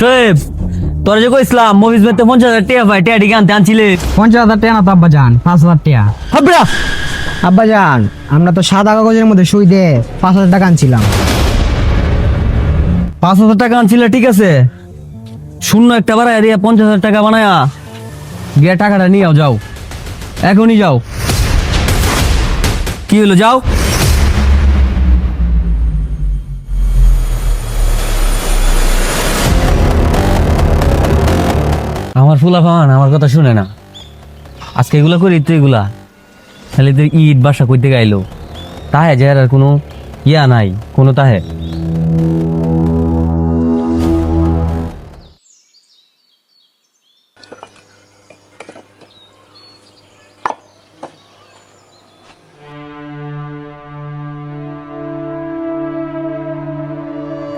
শোয়েব তোর যে কইছিলাম মফিজ মেতে পঞ্চাশ হাজার টিয়া ভাই টিয়া ডিকে আনতে আনছিলে। পঞ্চাশ হাজার টাকা না তো আব্বা যান পাঁচ হাজার টাকা। হাবড়া! আব্বা যান আমরা তো সাদা কাগজের মধ্যে সই দে পাঁচ হাজার টাকা আনছিলাম। পাঁচ হাজার টাকা আনছিলে ঠিক আছে। শূন্য একটা বাড়ায় দিয়ে পঞ্চাশ হাজার টাকা বানায়া গিয়ে টাকাটা নিয়ে যাও যাও। এখনই যাও। কি হলো যাও? ফুলা ফান আমার কথা শুনে না। আজকে এগুলা করি তো এগুলা। তাহলে তো ঈদ বাসা করতে গাইলো। তাহে যে আর কোনো ইয়া নাই, কোনো তাহে।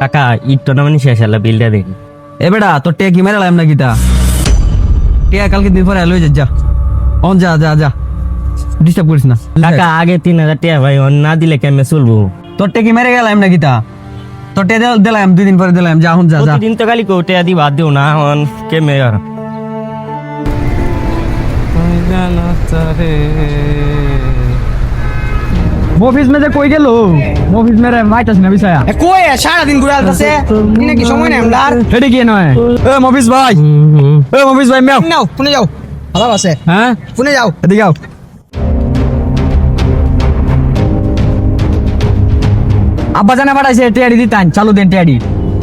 কাকা না মানে শেষ হলো বিলটা দেখি। এ বেটা, তোর টিয়া কি মেরে লাম না গীতা টিয়া কালকে দিন পরে লই যা যা। অন যা যা যা। ডিস্টার্ব করিস না। টাকা আগে তিন হাজার টিয়া ভাই অন না দিলে কেমনে চলবো? তোর টেকি কি মেরে গেলাম না তা? তোর টিয়া দিল- দিলাম দুই দিন পরে দিলাম যা হন যা যা। দিন তো খালি কোটে আদি বাদ দিও না হন কেমনে আর? মফিস মেজে কই গেল? মফিস মেরে মাইতাস না বিষয়া। কই সারাদিন ঘুরে আলতাছে। নাকি সময় নাই আমরা হেডে গিয়ে নয়। এ মফিস ভাই। এ মফিস ভাই মেও নাও ফোনে যাও। ভালো আছে। হ্যাঁ? ফোনে যাও। এদিকে আও। আব্বা জানা পাঠাইছে টিয়াডি দিতান চালু দেন টিয়াডি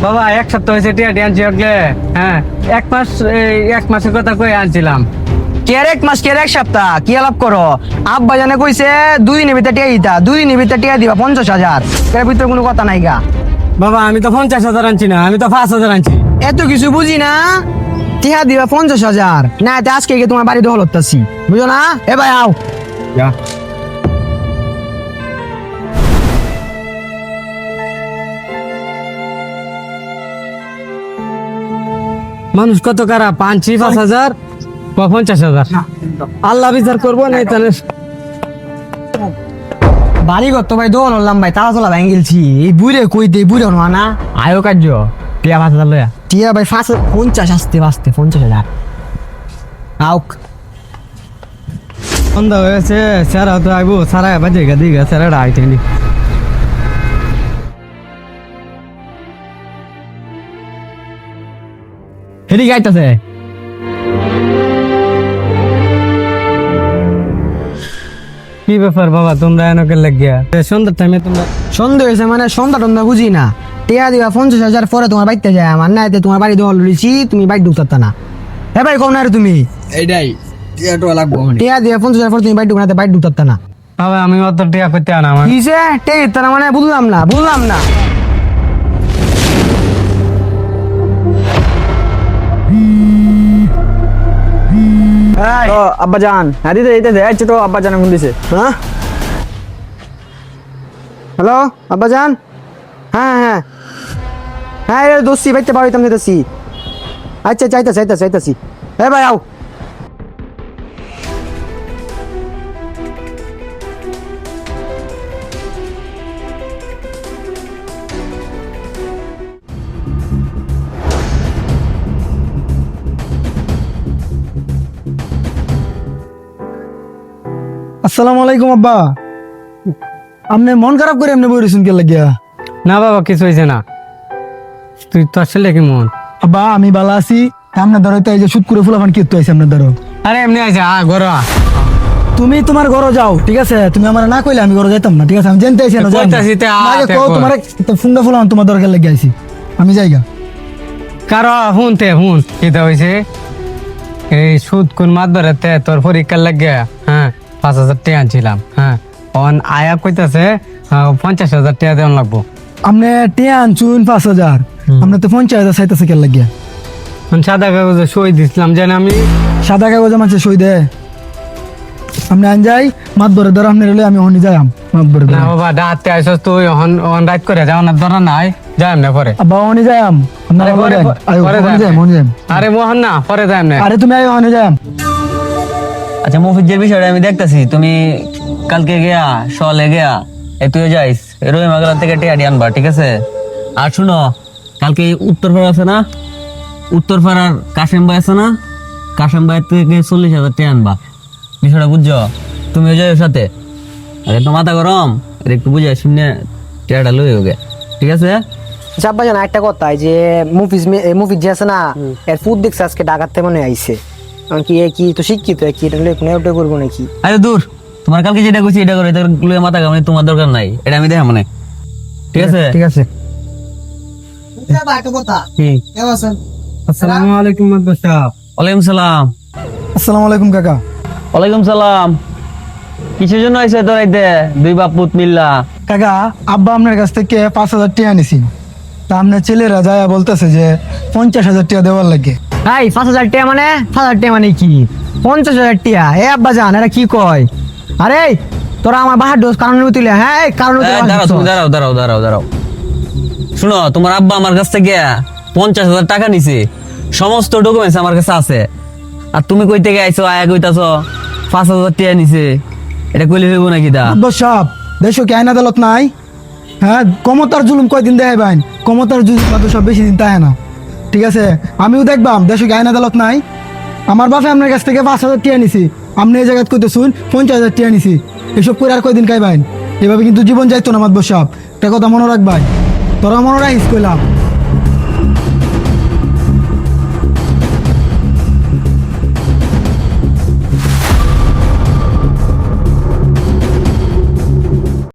বাবা এক সপ্তাহ হয়েছে টিয়া আনছি ওকে হ্যাঁ এক মাস এক মাসের কথা কয়ে আনছিলাম। এক মাস কের এক সপ্তাহ কি আলাপ করো? আব্বা জানে কইছে দুই ভিতরে টিয়া দিতা দুই ভিতরে টিয়া দিবা পঞ্চাশ হাজার। এর ভিতরে কোনো কথা নাই গা। বাবা আমি তো পঞ্চাশ হাজার আনছি না আমি তো পাঁচ হাজার আনছি। এত কিছু বুঝি না? টিয়া দিবা পঞ্চাশ হাজার। না এতে আজকে গিয়ে তোমার বাড়ি দখল হতাছি বুঝো না? এ ভাই আও। মানুষ কত কারা? পাঁচছি পাঁচ হাজার? বা পঞ্চাশ হাজার। আল্লাহ বিচার করব না তাহলে বাড়ি করতো ভাই দোকান হলাম ভাই তালা তোলা ভেঙে গেলছি। এই বুড়ে কই দে বুড়ে হনো না। আয়ো কার্য টিয়া পাঁচ হাজার লয়া টিয়া ভাই ফাঁস পঞ্চাশ আসতে বাঁচতে পঞ্চাশ হাজার। আউক। সন্ধ্যা হয়েছে স্যারা তো আইবো সারা বাজে গা দিগা স্যারাটা আইতেনি হেদিকে আইতাছে? কি ব্যাপার বাবা তোমরা এনকে লাগিয়া? সন্ধ্যার টাইমে তোমরা সন্ধ্যা হয়েছে মানে সন্ধ্যা টন্দা বুঝি না। টিয়া দিবা পঞ্চাশ হাজার পরে তোমার বাড়িতে যায় আমার। না এতে তোমার বাড়ি দল লইছি তুমি বাইক ঢুকতে না। হ্যাঁ ভাই কম না রে তুমি। এইটাই টিয়াটো লাগবো টিয়া দিবা পঞ্চাশ হাজার পরে তুমি বাড়ি ঢুকনা বাইক ঢুকতে না। বাবা আমি অত টিয়া করতে আনা আমার। কিসে? টে তারা মানে বুঝলাম না বুঝলাম না। আব্বা জান হ্যাঁ দিতে দিতে যাচ্ছে ছোট আব্বাজান এখন দিছে। হ্যাঁ? হ্যালো, আব্বাজান? হ্যাঁ হ্যাঁ। হ্যাঁ দোষী বাইতে পারিতাম দিতেছি আচ্ছা চাইতাছি চাইতা চাইতাছি হ্যাঁ ভাই, আও। আসসালামু আলাইকুম আব্বা। আপনি মন খারাপ করে এমনি বই রয়েছেন কে লাগিয়া? না বাবা কিছু হয়েছে না। তুই তো আসলে কি মন? আব্বা আমি ভালো আছি। আপনার ধরো তো এই যে সুদ করে ফুলাফান কি আছে আপনার ধরো। আরে এমনি আছে আ ঘর তুমি তোমার ঘরে যাও ঠিক আছে? তুমি আমার না কইলে আমি ঘরে যাইতাম না ঠিক আছে? আমি জানতে আইছি না কইতাছি তে আ, তে কর। তোমার ফোনটা ফুলাম তোমার দরকার লেগে আইছি। আমি যাইগা। কারও শুনতে শুন কিতা হয়েছে এই সুদ কোন মাত বেড়াতে তোর পরীক্ষার লাগে হ্যাঁ পাঁচ হাজার টাকা আনছিলাম হ্যাঁ। অন আয়া কইতাছে পঞ্চাশ হাজার টাকা লাগবো। আপনি টিয়া আনছুন পাঁচ হাজার। আপনি তো পঞ্চাশ হাজার চাইতেছে কে লাগিয়া। সাদা কাগজে সই দিছিলাম যেন আমি। সাদা কাগজে মাঝে সই দে। আন যাই মাত ধরে ধরে আপনি রইলে আমি হনি মাত ধরে না বাবা আইসস তুই রাত করে যাও না ধরা নাই যাই না পরে। আব্বা হনি আপনার আরে পরে- হনি আরে মোহন না পরে যাই না আরে তুমি আয়ো হনি আচ্ছা মফিজের বিষয়টা আমি দেখতাছি। তুমি কালকে গিয়া সলে গিয়া এ তুই যাইস রহিম আগলা থেকে টিয়াডি আনবা ঠিক আছে? আর শুনো কালকে উত্তর পাড়া আছে না? উত্তরপাড়ার কাশেম ভাই আছে না? কাশেম ভাই থেকে চল্লিশ হাজার টাকা আনবা। বিষয়টা বুঝছ? তুমি ওই যাও ওর সাথে। আর একটু মাথা গরম আর একটু বুঝে শুনে টাকাটা লই ওকে ঠিক আছে? আচ্ছা আব্বাজান একটা কথা এই যে মুভিজ মুভিজ যে আছে না এর ফুড দেখছে আজকে ডাকাতে মনে আইছে। কি কি? তো শিক্ষিত কি? এটা কোনো করব নাকি? আরে দূর তোমার কালকে যেটা করছি এটা করে এটা মাথা গামনি তোমার দরকার নাই এটা আমি দেখা মনে ঠিক আছে? ঠিক আছে। আসসালামু আলাইকুম মাদবর সাহেব ওয়ালাইকুম সালাম। আসসালামু আলাইকুম কাকা। ওয়ালাইকুম সালাম। কিসের জন্য আইছে তোর আইতে দুই বাপ পুত মিল্লা। কাকা আব্বা আপনার কাছ থেকে পাঁচ হাজার টাকা নিছি তা আপনার ছেলেরা যায় বলতেছে যে পঞ্চাশ হাজার টাকা দেওয়ার লাগে। এই পাঁচ হাজার টাকা মানে? পাঁচ হাজার টাকা মানে কি? পঞ্চাশ হাজার টাকা এ আব্বা জান এরা কি কয়? আরে তোরা আমার বাহার ডোজ কারণ তুলে হ্যাঁ এই কারণ দাঁড়াও দাঁড়াও দাঁড়াও দাঁড়াও দাঁড়াও। শুনো তোমার আব্বা আমার কাছ থেকে পঞ্চাশ হাজার টাকা নিছে। সমস্ত ডকুমেন্টস আমার কাছে আছে। আর তুমি কই থেকে আইছো আয়া কইতাছো পাঁচ হাজার টাকা নিছে। এটা কইলে হইব নাকি দা? আব্বা সাহেব দেশো কি আইন আদালত নাই? হ্যাঁ কমতার জুলুম কয়দিন দেয় বাইন কমতার জুলুম সব বেশি দিন তাই না। ঠিক আছে? আমিও দেখবাম, দেশে আইন আদালত নাই। আমার বাপে আপনার কাছ থেকে পাঁচ হাজার টিয়া নিছি। আপনি এই জায়গায় কইতে শুন পঞ্চাশ হাজার টিয়া নিছি। এসব করে আর কয়দিন খাইবেন? এভাবে কিন্তু জীবন যাইতো না মাতবর সাহেব একটা কথা মনে রাখবাই। তোরা মনে রাখিস কইলাম